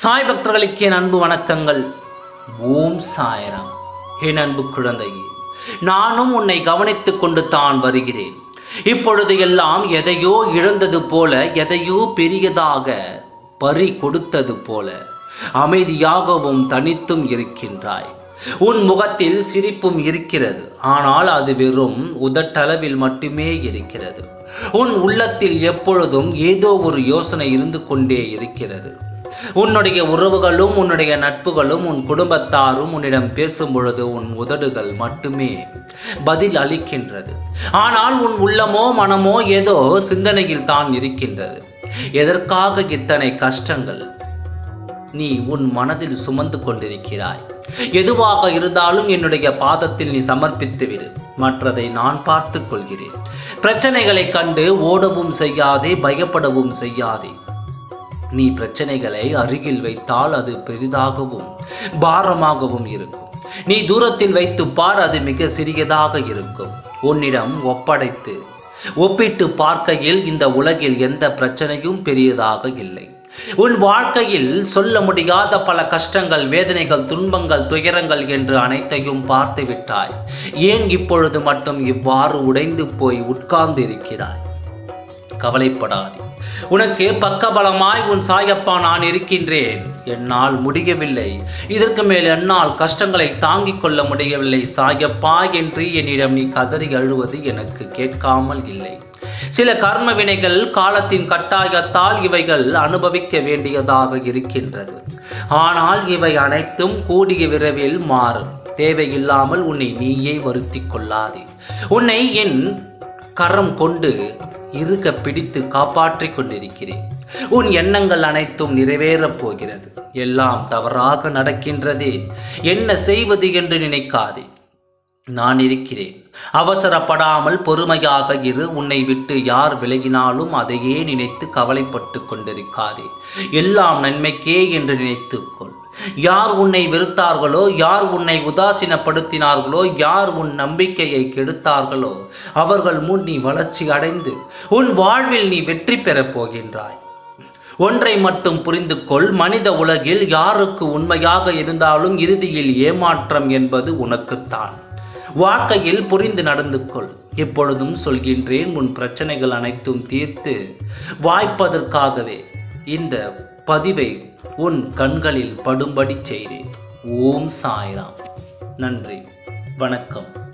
சாய் பக்தர்களுக்கு என் அன்பு வணக்கங்கள். ஓம் சாய்ராம். என் அன்பு குழந்தையே நானும் உன்னை கவனித்துக் கொண்டு தான் வருகிறேன். இப்பொழுது எல்லாம் எதையோ இழந்தது போல எதையோ பெரியதாக பறி கொடுத்தது போல அமைதியாகவும் தனித்தும் இருக்கின்றாய். உன் முகத்தில் சிரிப்பும் இருக்கிறது ஆனால் அது வெறும் உதட்டளவில் மட்டுமே இருக்கிறது. உன் உள்ளத்தில் எப்பொழுதும் ஏதோ ஒரு யோசனை இருந்து கொண்டே இருக்கிறது. உன்னுடைய உறவுகளும் உன்னுடைய நட்புகளும் உன் குடும்பத்தாரும் உன்னிடம் பேசும் பொழுது உன் உதடுகள் மட்டுமே பதில் அளிக்கின்றது. ஆனால் உன் உள்ளமோ மனமோ ஏதோ சிந்தனையில் தான் இருக்கின்றது. எதற்காக இத்தனை கஷ்டங்கள்? நீ உன் மனதில் சுமந்து கொண்டிருக்கிறாய். எதுவாக இருந்தாலும் என்னுடைய பாதத்தில் நீ சமர்ப்பித்து விடு. மற்றதை நான் பார்த்துக் கொள்கிறேன். பிரச்சனைகளை கண்டு ஓடவும் செய்யாதே பயப்படவும் செய்யாதே. நீ பிரச்சனைகளை அருகில் வைத்தால் அது பெரிதாகவும் பாரமாகவும் இருக்கும். நீ தூரத்தில் வைத்து பார் அது மிக சிறியதாக இருக்கும். உன்னிடம் ஒப்படைத்து ஒப்பிட்டு பார்க்கையில் இந்த உலகில் எந்த பிரச்சனையும் பெரியதாக இல்லை. உன் வாழ்க்கையில் சொல்ல முடியாத பல கஷ்டங்கள் வேதனைகள் துன்பங்கள் துயரங்கள் என்று அனைத்தையும் பார்த்து விட்டாய் ஏன் இப்பொழுது மட்டும் இவ்வாறு உடைந்து போய் உட்கார்ந்து இருக்கிறாய் கவலைப்படாதே. உனக்கு பக்கபலமாய் உன் சாயப்பா நான் இருக்கின்றேன். என்னால் முடியவில்லை. இதற்கு மேல் என்னால் கஷ்டங்களை தாங்கிக் கொள்ள முடியவில்லை. சாயப்பா என்று என்னிடம் நீ கதறி அழுவது எனக்கு கேட்காமல் இல்லை. சில கர்ம வினைகள் காலத்தின் கட்டாயத்தால் இவைகள் அனுபவிக்க வேண்டியதாக இருக்கின்றது. ஆனால் இவை அனைத்தும் கூடிய விரைவில் மாறும். தேவையில்லாமல் உன்னை நீயே வருத்தி கொள்ளாதே. உன்னை என் கரம் கொண்டு இருக பிடித்து காப்பாற்றிக் கொண்டிருக்கிறேன். உன் எண்ணங்கள் அனைத்தும் நிறைவேறப் போகிறது. எல்லாம் தவறாக நடக்கின்றதே. என்ன செய்வது என்று நினைக்காதே. நான் இருக்கிறேன். அவசரப்படாமல் பொறுமையாக இரு. உன்னை விட்டு யார் விலகினாலும் அதையே நினைத்து கவலைப்பட்டு கொண்டிருக்காதே. எல்லாம் நன்மைக்கே என்று நினைத்துக்கொள் யார் உன்னை வெறுத்தார்களோ யார் உன்னை உதாசீனப்படுத்தினார்களோ யார் உன் நம்பிக்கையை கெடுத்தார்களோ அவர்கள் முன் நீ வளர்ச்சி அடைந்து உன் வாழ்வில் நீ வெற்றி பெறப் போகின்றாய். ஒன்றை மட்டும் புரிந்து கொள் மனித உலகில் யாருக்கு உண்மையாக இருந்தாலும் இறுதியில் ஏமாற்றம் என்பது உனக்குத்தான். வாழ்க்கையில் புரிந்து நடந்து கொள். எப்பொழுதும் சொல்கின்றேன் உன் பிரச்சனைகள் அனைத்தும் தீர்த்து வாய்ப்பதற்காகவே. இந்த பதிவை உன் கண்களில் படும்படி செய்தேன் ஓம் சாய்ராம். நன்றி. வணக்கம்.